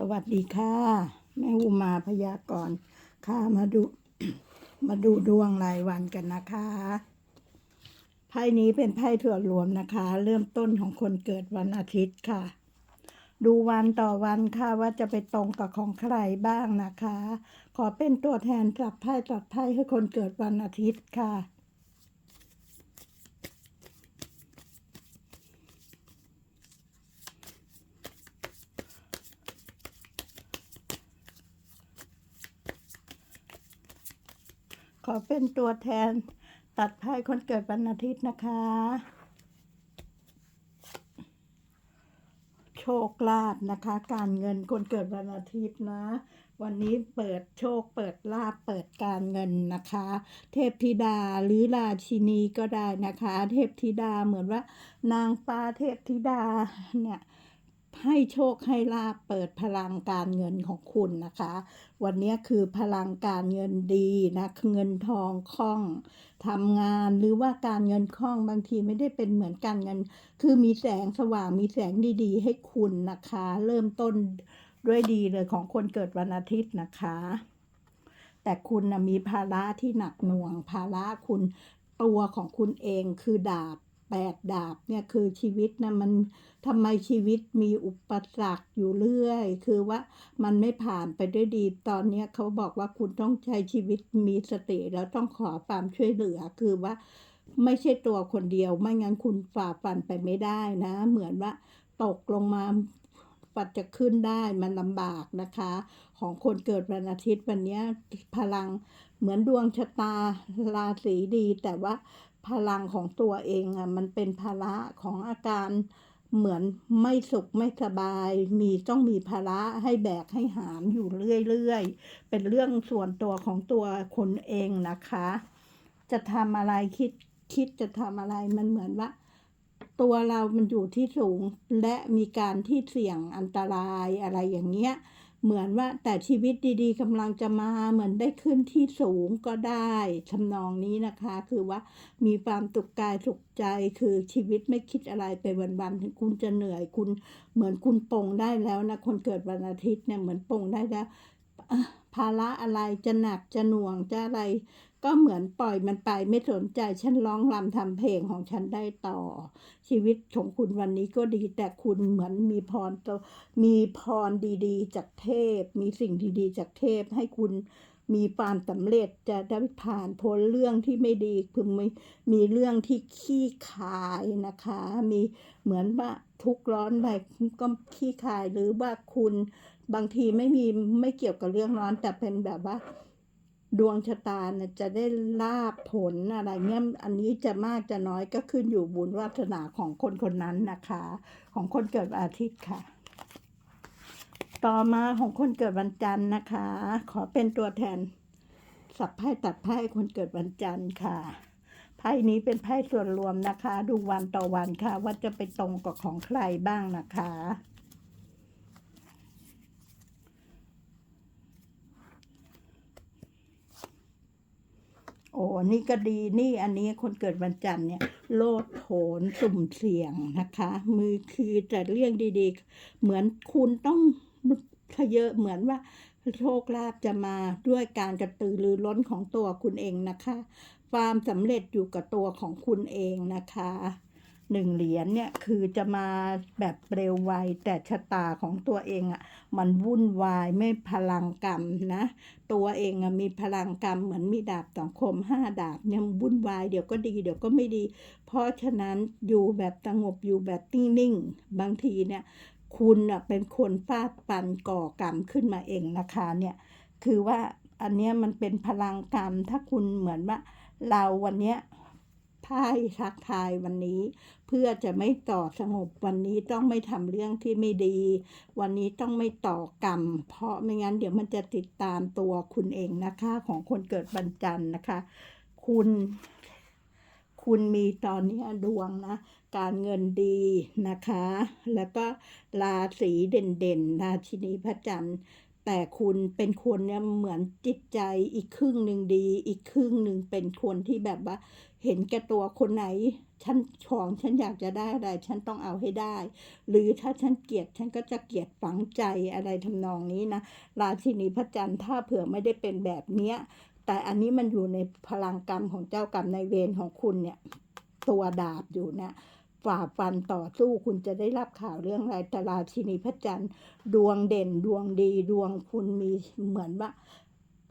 สวัสดีค่ะ แม่อุมาพยากรณ์ค่ะมาดู มาดูดวงรายวันกันนะคะไพ่นี้เป็นไพ่ถั่วรวมนะคะ เริ่มต้นของคนเกิดวันอาทิตย์ค่ะ ดูวันต่อวันค่ะว่าจะไปตรงกับของใครบ้างนะคะ ขอเป็นตัวแทนจับไพ่จับไพ่ให้คนเกิดวันอาทิตย์ค่ะ เป็นตัวแทนตัดไพ่คนเกิดวันอาทิตย์นะคะ โชคลาภนะคะ การเงินคนเกิดวันอาทิตย์นะ วันนี้เปิดโชคเปิดลาภเปิดการเงินนะคะ เทพธิดาหรือราชินีก็ได้นะคะ เทพธิดาเหมือนว่านางฟ้าเทพธิดาเนี่ย ให้โชคให้ลาภเปิดพลังการเงินของคุณนะคะ วันนี้คือพลังการเงินดีนะเงินทองคล่องทำงานหรือว่าการเงินคล่องบางทีไม่ได้เป็นเหมือนการเงิน คือมีแสงสว่างมีแสงดีๆ ให้คุณนะคะ เริ่มต้นด้วยดีเลยของคนเกิดวันอาทิตย์นะคะ แต่คุณนะมีภาระที่หนักหน่วงภาระคุณตัวของคุณเองคือดาบ แปดดาบเนี่ยคือชีวิตนะมันทำไมชีวิตมีอุปสรรคอยู่เรื่อย คือว่ามันไม่ผ่านไปด้วยดีตอนนี้เขาบอกว่าคุณต้องใช้ชีวิตมีสติแล้วต้องขอความช่วยเหลือคือว่า ไม่ใช่ตัวคนเดียว ไม่งั้นคุณฝ่าฟันไปไม่ได้นะ เหมือนว่าตกลงมาปัดจะขึ้นได้มันลำบากนะคะ ของคนเกิดวันอาทิตย์วันนี้พลังเหมือนดวงชะตาราศีดีแต่ว่า พลังของตัวเองอะมันเป็นภาระของอาการเหมือนไม่สุขไม่สบาย มีต้องมีภาระให้แบกให้หามอยู่เรื่อยๆ เป็นเรื่องส่วนตัวของตัวคนเองนะคะ จะทำอะไรคิดคิดจะทำอะไรมันเหมือนว่า ตัวเรามันอยู่ที่สูงและมีการที่เสี่ยงอันตรายอะไรอย่างเงี้ย เหมือนว่าแต่ชีวิตดีๆกำลังจะมาเหมือนได้ขึ้นที่สูงก็ได้ทำนองนี้นะคะ คือว่ามีความสุขกายสุขใจคือชีวิตไม่คิดอะไรไปวันๆถึงคุณจะเหนื่อยคุณ เหมือนคุณปงได้แล้วนะคนเกิดวันอาทิตย์เนี่ยเหมือนปงได้แล้วภาระอะไรจะหนักจะหน่วงจะอะไร ก็เหมือนปล่อยมันไปไม่สนใจ ฉันร้องรำทำเพลงของฉันได้ต่อ ชีวิตของคุณวันนี้ก็ดี แต่คุณเหมือนมีพรมีพรดีๆ จากเทพ มีสิ่งดีๆ จากเทพให้คุณมีความสำเร็จจะได้ผ่านพ้นเรื่องที่ไม่ดีคือมีมีเรื่องที่ขี้คายนะคะ มีเหมือนว่าทุกร้อนไปก็ขี้คายหรือว่าคุณบางทีไม่มีไม่เกี่ยวกับเรื่องร้อนแต่เป็นแบบว่า ดวงชะตาเนี่ยจะได้ลาบผลอะไรเนี่ยอันนี้จะมากจะน้อยก็ขึ้นอยู่บุญวาสนาของคนคนนั้นนะคะ ของคนเกิดอาทิตย์ค่ะ ต่อมาของคนเกิดวันจันทร์นะคะ ขอเป็นตัวแทน สับไพ่ตัดไพ่คนเกิดวันจันทร์ค่ะไพ่นี้เป็นไพ่ส่วนรวมนะคะ ดูวันต่อวันค่ะ ว่าจะไปตรงกับของใครบ้างนะคะ โอ้นี่ก็ดีนี่อันนี้คนเกิดวันจันทร์เนี่ย โลดโผนสุ่มเสี่ยงนะคะ มือคือแต่เรื่องดีๆ เหมือนคุณต้องทะเยอะเหมือนว่าโชคลาภจะมาด้วยการกระตือรือร้นของตัวคุณเองนะคะ ความสำเร็จอยู่กับตัวของคุณเองนะคะ หนึ่งเหรียญเนี่ยคือจะมาแบบเร็วไวแต่ชะตาของตัวเองอะ่ะมันวุ่นวายไม่พลังกรรมนะ ตัวเองอะมีพลังกรรมเหมือนมีดาบสองคมห้าดาบเนี่ยวุ่นวายเดี๋ยวก็ดีเดี๋ยวก็ไม่ดี เพราะฉะนั้นอยู่แบบสงบอยู่แบบนิ่งๆบางทีเนี่ยคุณอะเป็นคนฟาดปันก่อกรรมขึ้นมาเองนะคะเนี่ยคือว่าอันเนี้ยมันเป็นพลังกรรมถ้าคุณเหมือนว่าเราวันเนี้ย ไพ่ทักทายวันนี้ เพื่อจะไม่ต่อสงบวันนี้ต้องไม่ทำเรื่องที่ไม่ดี วันนี้ต้องไม่ต่อกรรม เพราะไม่งั้นเดี๋ยวมันจะติดตามตัวคุณเองนะคะ ของคนเกิดวันจันนะคะ คุณคุณมีตอนนี้ดวงนะ การเงินดีนะคะ แล้วก็ราศีเด่นๆราชินีพระจันทร์ แต่คุณเป็นคนเนี่ยเหมือนจิตใจอีกครึ่งหนึ่งดี อีกครึ่งหนึ่งเป็นคนที่แบบว่า เห็นแก่ตัวคนไหนฉันของฉันอยากจะได้อะไร ฉันต้องเอาให้ได้ หรือถ้าฉันเกลียดฉันก็จะเกลียดฝังใจอะไรทำนองนี้นะราชินีพระจันทร์ถ้าเผื่อไม่ได้เป็นแบบเนี้ย แต่อันนี้มันอยู่ในพลังกรรมของเจ้ากรรมในเวรของคุณเนี่ย ตัวดาบอยู่นะฝ่าฟันต่อสู้คุณจะได้รับข่าวเรื่องอะไรแต่ราชินีพระจันทร์ดวงเด่นดวงดีดวงคุณมีเหมือนว่า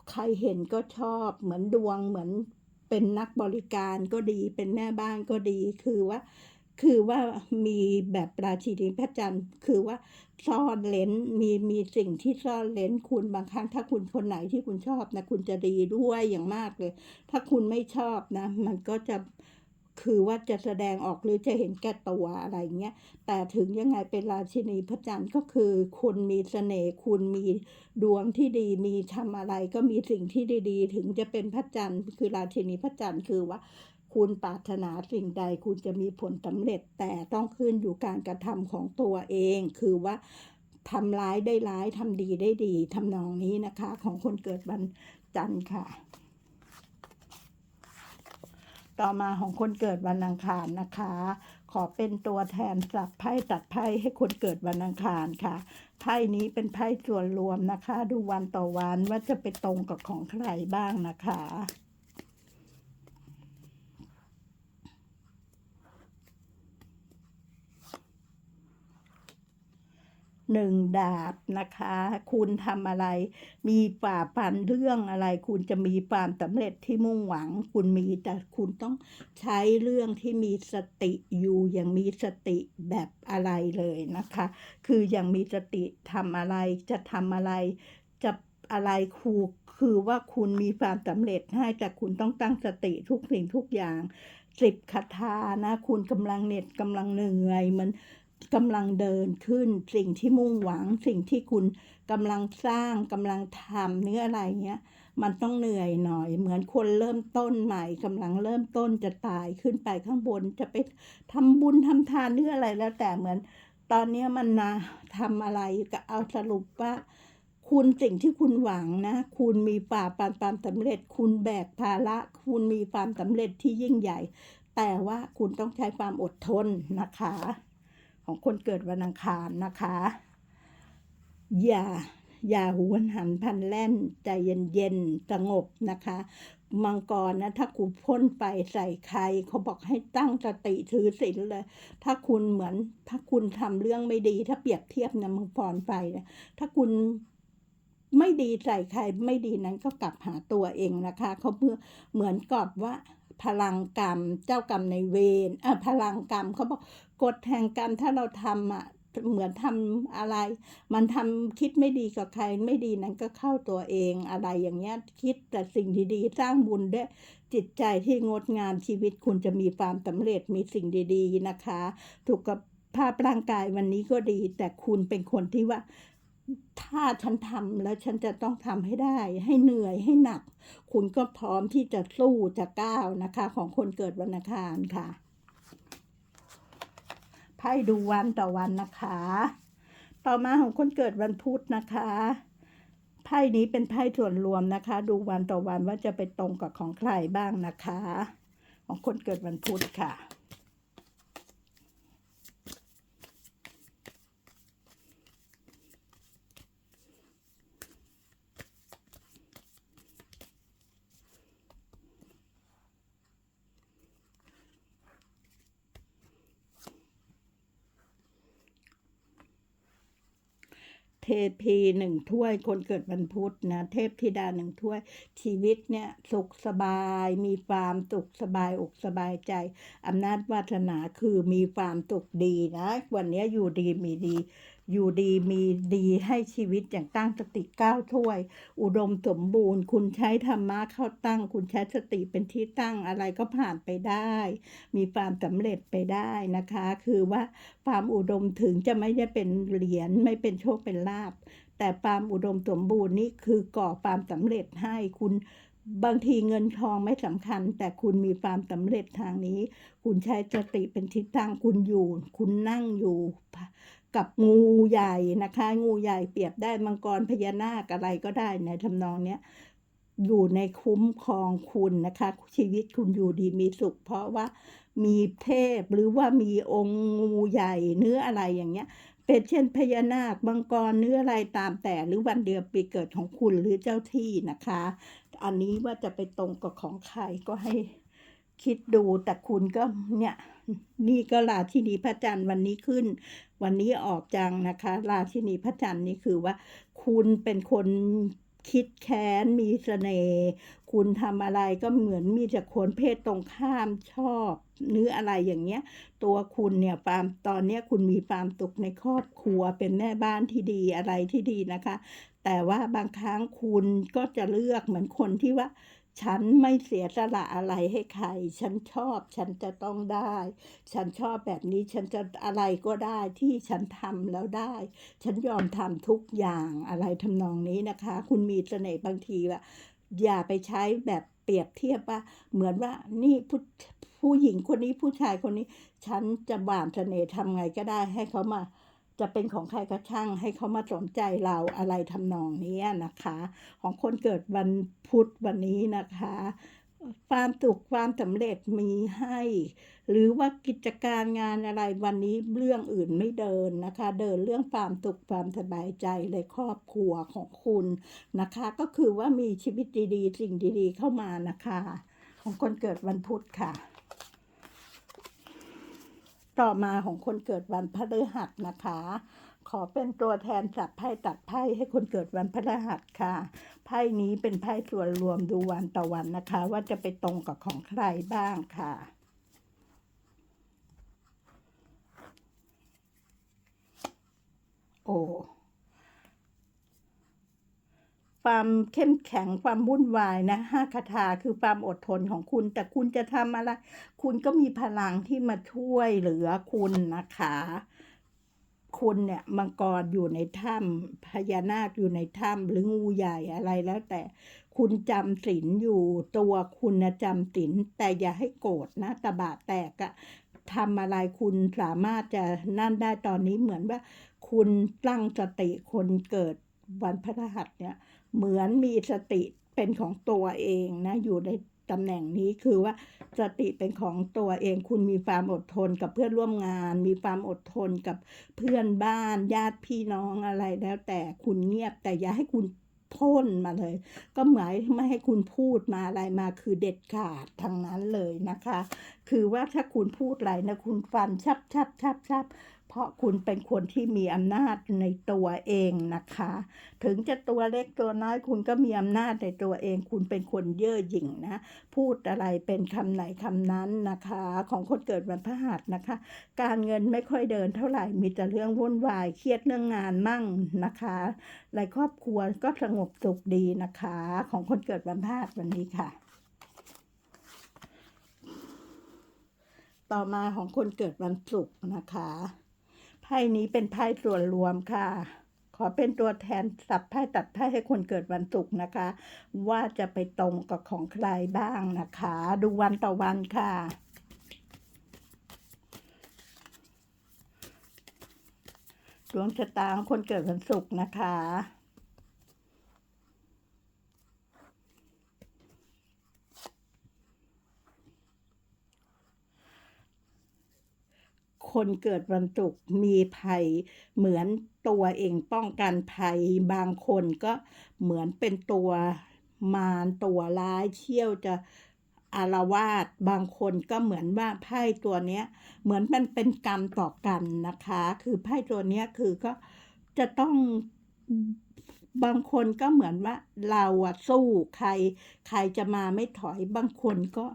ใครเห็นก็ชอบเหมือนดวงเหมือน เป็นนักบริการก็ดี เป็นแม่บ้านก็ดีคือว่า คือว่ามีแบบราชินีพระจันทร์คือว่าซ่อนเลนมีมีสิ่งที่ซ่อนเลนคุณบางครั้งถ้าคุณคนไหนที่คุณชอบนะคุณจะดีด้วยอย่างมากเลย ถ้าคุณไม่ชอบนะ มันก็จะ คือว่าจะแสดงออกหรือจะเห็นแก่ตัวอะไรเงี้ย แต่ถึงยังไงเป็นราชินีพระจันทร์ก็คือ คุณมีเสน่ห์คุณมีดวงที่ดีมีทำอะไรก็มีสิ่งที่ดีๆ ถึงจะเป็นพระจันทร์คือราชินีพระจันทร์คือว่า คุณปรารถนาสิ่งใดคุณจะมีผลสำเร็จ แต่ต้องขึ้นอยู่การกระทำของตัวเอง คือว่าทำร้ายได้ร้ายทำดีได้ดีทำนองนี้นะคะ ของคนเกิดวันจันทร์ค่ะ ต่อมาของคนเกิดวันอังคารนะคะ ขอเป็นตัวแทนสับไพ่ตัดไพ่ให้คนเกิดวันอังคารค่ะ ไพ่นี้เป็นไพ่ส่วนรวมนะคะ ดูวันต่อวันว่าจะไปตรงกับของใครบ้างนะคะ หนึ่งดาบนะคะ คุณทำอะไร มีฝ่าฟันเรื่องอะไร คุณจะมีความสำเร็จที่มุ่งหวัง คุณมีแต่คุณต้องใช้เรื่องที่มีสติอยู่อย่างมีสติแบบอะไรเลยนะคะ คืออย่างมีสติทำอะไรจะทำอะไร จะอะไรครูคือว่าคุณมีความสำเร็จให้แต่คุณต้องตั้งสติทุกสิ่งทุกอย่างสิบคาถานะ คุณกำลังเหน็ดกำลังเหนื่อยเหมัน กำลังเดินขึ้น สิ่งที่มุ่งหวัง สิ่งที่คุณกำลังสร้างกำลังทำเนื้ออะไรเงี้ย มันต้องเหนื่อยหน่อย เหมือนคนเริ่มต้นใหม่กำลังเริ่มต้นจะตายขึ้นไปข้างบนจะไปทำบุญทำทานเนื้ออะไรแล้วแต่เหมือน ตอนนี้มันนะทำอะไรก็เอาสรุปว่า คุณสิ่งที่คุณหวังนะ คุณมีป่าปานความสำเร็จ คุณแบกภาระ คุณมีความสำเร็จที่ยิ่งใหญ่ แต่ว่าคุณต้องใช้ความอดทนนะคะ ของคนเกิดวันอังคารนะคะ อย่าอย่าหวหันพันแล่นใจเย็นๆสงบนะคะ มังกรนะถ้าคุณพ่นไปใส่ใคร เขาบอกให้ตั้งสติถือศีลเลย ถ้าคุณเหมือนถ้าคุณทำเรื่องไม่ดี ถ้าเปรียบเทียบนะมังกรไปนะถ้าคุณไม่ดีใส่ใครไม่ดีนั้นก็กลับหาตัวเองนะคะ เขาเมื่อเหมือนกับว่า พลังกรรม เจ้ากรรมในเวรอะพลังกรรมเขาบอกกฎแห่งกรรมถ้าเราทำอะเหมือนทำอะไร มันทำคิดไม่ดีกับใครไม่ดีนั้นก็เข้าตัวเองอะไรอย่างเงี้ยคิดแต่สิ่งดีๆ สร้างบุญด้วยจิตใจที่งดงามชีวิตคุณจะมีความสำเร็จมีสิ่งดี ๆนะคะถูกกับภาพร่างกายวันนี้ก็ดี แต่คุณเป็นคนที่ว่า ถ้าฉันทำแล้วฉันจะต้องทำให้ได้ ให้เหนื่อยให้หนัก คุณก็พร้อมที่จะสู้จะก้าวนะคะ ของคนเกิดวันอังคารค่ะไพ่ดูวันต่อวันนะคะ ต่อมาของคนเกิดวันพุธนะคะไพ่นี้เป็นไพ่ส่วนรวมนะคะ ดูวันต่อวันว่าจะไปตรงกับของใครบ้างนะคะ ของคนเกิดวันพุธค่ะ เทพีหนึ่งถ้วย คนเกิดวันพุธนะเทพธิดาหนึ่งถ้วย ชีวิตเนี่ยสุขสบาย มีความสุขสบายอกสบายใจอำนาจวาสนาคือมีความสุขดีนะ วันนี้อยู่ดีมีดี อยู่ดีมีดีให้ชีวิตอย่างตั้งสติก้าวถ้วย อุดมสมบูรณ์ คุณใช้ธรรมะเข้าตั้ง คุณใช้สติเป็นที่ตั้งอะไรก็ผ่านไปได้ มีความสำเร็จไปได้นะคะ คือว่าความอุดมถึงจะไม่ได้เป็นเหรียญไม่เป็นโชคเป็นลาภแต่ความอุดมสมบูรณ์นี่คือก่อความสำเร็จให้คุณบางทีเงินทองไม่สำคัญ แต่คุณมีความสำเร็จทางนี้ คุณใช้สติเป็นทิศทางคุณอยู่ คุณนั่งอยู่ กับงูใหญ่นะคะ งูใหญ่เปรียบได้มังกรพญานาคอะไรก็ได้ในทำนองเนี้ยอยู่ในคุ้มครองคุณนะคะ ชีวิตคุณอยู่ดีมีสุข เพราะว่ามีเทพหรือว่ามีองค์งูใหญ่เนื้ออะไรอย่างเงี้ย เป็นเช่นพญานาคมังกรเนื้ออะไรตามแต่หรือวันเดือนปีเกิดของคุณหรือเจ้าที่นะคะ อันนี้ว่าจะไปตรงกับของใครก็ให้คิดดูแต่คุณก็เนี่ย นี่ก็ราชินีพระจันทร์วันนี้ขึ้น วันนี้ออกจังนะคะ ราชินีพระจันทร์นี่คือว่า คุณเป็นคนคิดแค้นมีเสน่ห์คุณทำอะไรก็เหมือนมีแต่คนเพศตรงข้ามชอบหรืออะไรอย่างเงี้ย ตัวคุณเนี่ยฟาร์มตอนเนี้ยคุณมีความสุขในครอบครัวเป็นแม่บ้านที่ดีอะไรที่ดีนะคะ แต่ว่าบางครั้งคุณก็จะเลือกเหมือนคนที่ว่า ฉันไม่เสียสละอะไรให้ใคร ฉันชอบ ฉันจะต้องได้ ฉันชอบแบบนี้ ฉันจะอะไรก็ได้ที่ฉันทำแล้วได้ ฉันยอมทำทุกอย่างอะไรทำนองนี้นะคะ คุณมีเสน่ห์บางทีว่าอย่าไปใช้แบบเปรียบเทียบว่า เหมือนว่านี่ผู้ผู้หญิงคนนี้ผู้ชายคนนี้ ฉันจะบานเสน่ห์ทำไงก็ได้ให้เขามา จะเป็นของใครก็ช่างให้เขามาสนใจเราอะไรทำนองนี้นะคะ ของคนเกิดวันพุธวันนี้นะคะ ความสุขความสำเร็จมีให้ หรือว่ากิจการงานอะไรวันนี้เรื่องอื่นไม่เดินนะคะ เดินเรื่องความสุขความสบายใจในครอบครัวของคุณนะคะ ก็คือว่ามีชีวิตดีๆ สิ่งดีๆ เข้ามานะคะ ของคนเกิดวันพุธค่ะ ต่อมาของคนเกิดวันพฤหัสนะคะ ขอเป็นตัวแทนจับไพ่ตัดไพ่ให้คนเกิดวันพฤหัสค่ะ ไพ่นี้เป็นไพ่ส่วนรวมดูวันต่อวันนะคะ ว่าจะไปตรงกับของใครบ้างค่ะโอ้ ความเข้มแข็งความวุ่นวายนะห้าคาถาคือความอดทนของคุณ แต่คุณจะทำอะไร คุณก็มีพลังที่มาช่วยเหลือคุณนะคะ คุณเนี่ยมังกรอยู่ในถ้ำพญานาคอยู่ในถ้ำหรืองูใหญ่อะไรแล้ว แต่คุณจำศีลอยู่ตัวคุณนะจำศีลแต่อย่าให้โกรธนะตะบะแตกอะทำอะไรคุณสามารถจะนั่นได้ตอนนี้เหมือนว่า คุณตั้งสติคนเกิดวันพฤหัสเนี่ย เหมือนมีสติเป็นของตัวเองนะอยู่ในตำแหน่งนี้คือว่าสติเป็นของตัวเองคุณมีความอดทนกับเพื่อนร่วมงาน มีความอดทนกับเพื่อนบ้านญาติพี่น้องอะไรแล้วแต่คุณเงียบแต่อย่าให้คุณพ่นมาเลย ก็หมายไม่ให้คุณพูดมาอะไรมาคือเด็ดขาดทางนั้นเลยนะคะ คือว่าถ้าคุณพูดอะไรนะคุณฟันชับชับชับชับ ราะคุณเป็นคนที่มีอำนาจในตัวเองนะคะ ถึงจะตัวเล็กตัวน้อยคุณก็มีอำนาจในตัวเอง คุณเป็นคนเย่อหยิ่งนะ พูดอะไรเป็นคำไหนคำนั้นนะคะ ของคนเกิดวันพฤหัสนะคะ การเงินไม่ค่อยเดินเท่าไหร่มีแต่เรื่องวุ่นวายเครียดเรื่องงานมั่งนะคะในครอบครัวก็สงบสุขดีนะคะ ของคนเกิดวันพฤหัสวันนี้ค่ะต่อมาของคนเกิดวันศุกร์นะคะ ไพ่นี้เป็นไพ่ส่วนรวมค่ะ ขอเป็นตัวแทนสับไพ่ตัดไพ่ให้คนเกิดวันศุกร์นะคะ ว่าจะไปตรงกับของใครบ้างนะคะ ดูวันต่อวันค่ะดวงชะตาของคนเกิดวันศุกร์นะคะ คนเกิดวันศุกร์มีภัย เหมือนตัวเองป้องกันภัย บางคนก็เหมือนเป็นตัวมารตัวร้ายเชี่ยวจะอารวาสบางคนก็เหมือนว่าไพ่ตัวเนี้ย เหมือนมันเป็นกรรมต่อกันนะคะ คือไพ่ตัวเนี้ยคือก็จะต้องบางคนก็เหมือนว่าเราอะสู้ใคร ใครจะมาไม่ถอยบางคนก็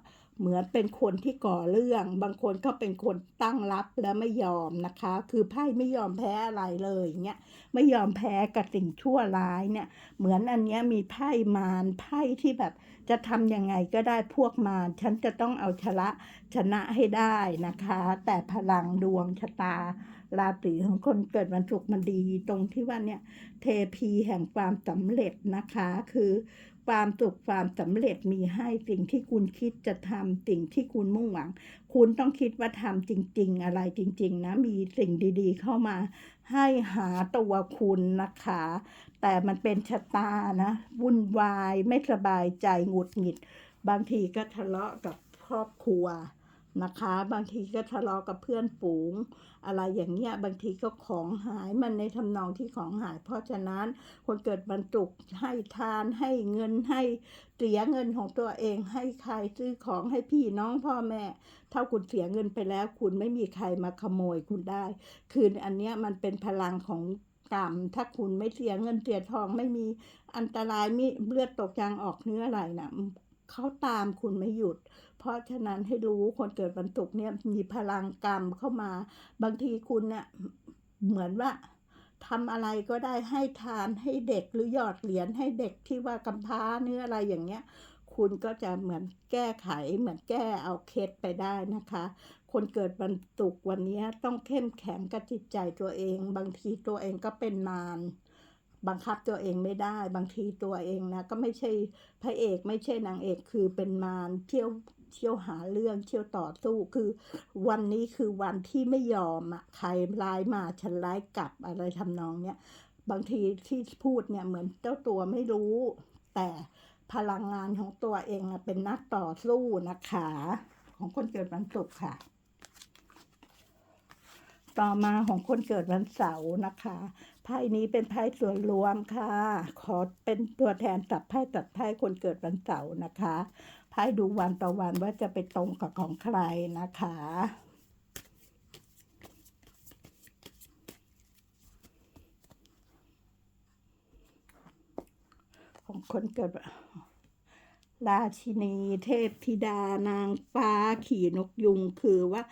เหมือนเป็นคนที่ก่อเรื่อง บางคนก็เป็นคนตั้งรับแล้วไม่ยอมนะคะ คือไพ่ไม่ยอมแพ้อะไรเลยเงี้ยไม่ยอมแพ้กับสิ่งชั่วร้ายเนี่ย เหมือนอันเนี้ยมีไพ่มารไพ่ที่แบบจะทำยังไงก็ได้พวกมารฉันจะต้องเอาชนะชนะให้ได้นะคะ แต่พลังดวงชะตาราศีของคนเกิดวันศุกร์มันดี ตรงที่ว่าเนี่ยเทพีแห่งความสำเร็จนะคะคือ ความสุขความสำเร็จมีให้สิ่งที่คุณคิดจะทำสิ่งที่คุณมุ่งหวัง คุณต้องคิดว่าทำจริง ๆ อะไรจริง ๆ นะ มีสิ่งดี ๆ เข้ามา ให้หาตัวคุณนะคะ แต่มันเป็นชะตานะวุ่นวายไม่สบายใจหงุดหงิด บางทีก็ทะเลาะกับครอบครัว นะคะ บางทีก็ทะเลาะกับเพื่อนฝูง อะไรอย่างเงี้ยบางทีก็ของหายมันในทำนองที่ของหาย เพราะฉะนั้นคนเกิดบรรจุให้ทานให้เงินให้เสียเงินของตัวเอง ให้ใครซื้อของให้พี่น้องพ่อแม่ ถ้าคุณเสียเงินไปแล้ว คุณไม่มีใครมาขโมยคุณได้ คืออันเนี้ยมันเป็นพลังของกรรมถ้าคุณไม่เสียเงินเสียทองไม่มีอันตรายมีเลือดตกยางออกเนื้ออะไรนะเขาตามคุณไม่หยุด เพราะฉะนั้นให้รู้คนเกิดวันศุกร์เนี่ยมีพลังกรรมเข้ามา บางทีคุณเนี่ยเหมือนว่าทำอะไรก็ได้ให้ทานให้เด็กหรือหยอดเหรียญให้เด็กที่ว่ากำพร้าเนื้ออะไรอย่างเงี้ย คุณก็จะเหมือนแก้ไขเหมือนแก้เอาเคสไปได้นะคะ คนเกิดวันศุกร์วันนี้ต้องเข้มแข็งกับจิตใจตัวเอง บางทีตัวเองก็เป็นมารบังคับตัวเองไม่ได้ บางทีตัวเองนะก็ไม่ใช่พระเอกไม่ใช่นางเอกคือเป็นมารเที่ยว เที่ยวหาเรื่องเที่ยวต่อสู้คือ วันนี้คือวันที่ไม่ยอมอะใครร้ายมาฉันร้ายกลับอะไรทำนองเนี้ยบางทีที่พูดเนี่ยเหมือนเจ้าตัวไม่รู้ แต่พลังงานของตัวเองอะเป็นนักต่อสู้นะคะ ของคนเกิดวันศุกร์ค่ะ ต่อมาของคนเกิดวันเสาร์นะคะไพ่นี้เป็นไพ่ส่วนรวมค่ะ ขอเป็นตัวแทนตัดไพ่ตัดไพ่คนเกิดวันเสาร์นะคะ ไพ่ดูวันต่อวันว่าจะไปตรงกับของใครนะคะของคนเกิดราชินีเทพธิดานางฟ้าขี่นกยุงคือว่า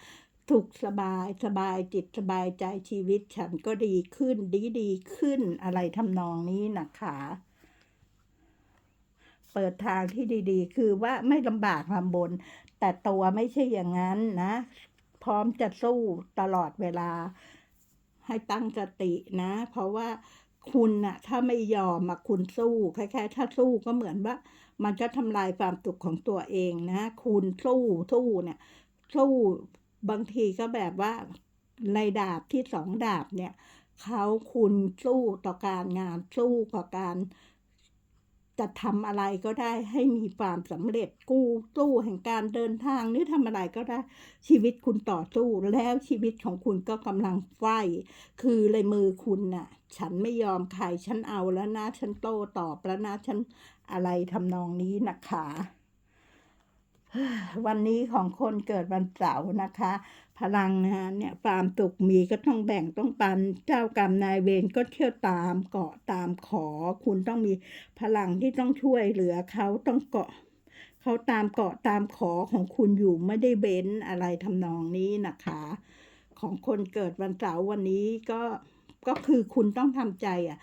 ถูกสบายสบายจิตสบายใจชีวิตฉันก็ดีขึ้นดีดีขึ้นอะไรทำนองนี้นะคะ เปิดทางที่ดีๆ คือว่าไม่ลำบากลำบน แต่ตัวไม่ใช่อย่างนั้นนะ พร้อมจะสู้ตลอดเวลา ให้ตั้งสตินะ เพราะว่าคุณน่ะถ้าไม่ยอมอะคุณสู้แคล้ายๆถ้าสู้ก็เหมือนว่า มันจะทำลายความสุขของตัวเองนะ คุณสู้สู้เนี่ยสู้บางทีก็แบบว่าในดาบที่สองดาบเนี่ยเขาคุณสู้ต่อการงานสู้ต่อการ จะทำอะไรก็ได้ให้มีความสำเร็จกู้สู้แห่งการเดินทางหรือทำอะไรก็ได้ชีวิตคุณต่อสู้แล้วชีวิตของคุณก็กำลังไฟคือเลยมือคุณน่ะ ฉันไม่ยอมใครฉันเอาแล้วนะฉันโตตอบแล้วนะฉันอะไรทำนองนี้นะคะ วันนี้ของคนเกิดวันเสาร์นะคะ พลังงานเนี่ยความตุกมีก็ต้องแบ่งต้องปันเจ้ากรรมนายเวรก็เที่ยวตามเกาะตามขอ คุณต้องมีพลังที่ต้องช่วยเหลือเขาต้องเกาะเขาตามเกาะตามขอของคุณอยู่ไม่ได้เบ้นอะไรทำนองนี้นะคะ ของคนเกิดวันเสาร์วันนี้ก็ก็คือคุณต้องทำใจอะ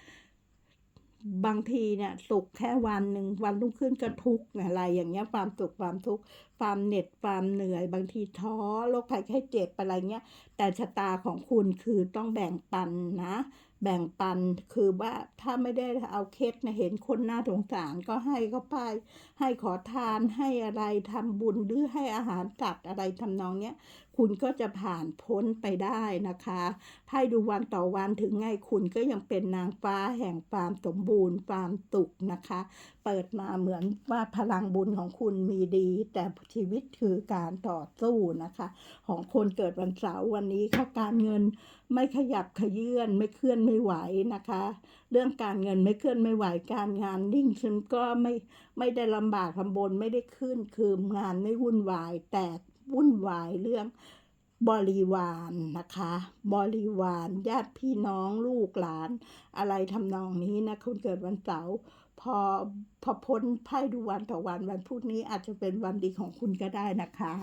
บางทีเนี่ยสุขแค่วันหนึ่งวันรุ่งขึ้นก็ทุกข์อะไรอย่างเงี้ยความสุขความทุกข์ความเหน็ดความเหนื่อย บางทีท้อโรคภัยไข้เจ็บอะไรเงี้ยแต่ชะตาของคุณคือต้องแบ่งปันนะ แบ่งปันคือว่าถ้าไม่ได้เอาเคสนะเห็นคนหน่าสงสารก็ให้เขาไป ให้ขอทานให้อะไรทำบุญหรือให้อาหารสัตว์อะไรทำนองเนี้ย คุณก็จะผ่านพ้นไปได้นะคะไพ่ดูวันต่อวันถึงไงคุณก็ยังเป็นนางฟ้าแห่งความสมบูรณ์ความสุขนะคะ เปิดมาเหมือนว่าพลังบุญของคุณมีดี แต่ชีวิตคือการต่อสู้นะคะ ของคนเกิดวันเสาร์วันนี้ค่ะการเงินไม่ขยับขยื่นไม่เคลื่อนไม่ไหวนะคะ เรื่องการเงินไม่เคลื่อนไม่ไหวการงานนิ่งฉันก็ไม่ไม่ได้ลำบากลำบนไม่ได้ขึ้นคืองานไม่วุ่นวายแต่ วุ่นวายเรื่องบริวารนะคะ บริวารญาติพี่น้องลูกหลาน อะไรทำนองนี้นะคุณเกิดวันเสาร์พอพอพ้นไพ่ดูวันต่อวันวันพุธนี้อาจจะเป็นวันดีของคุณก็ได้นะคะ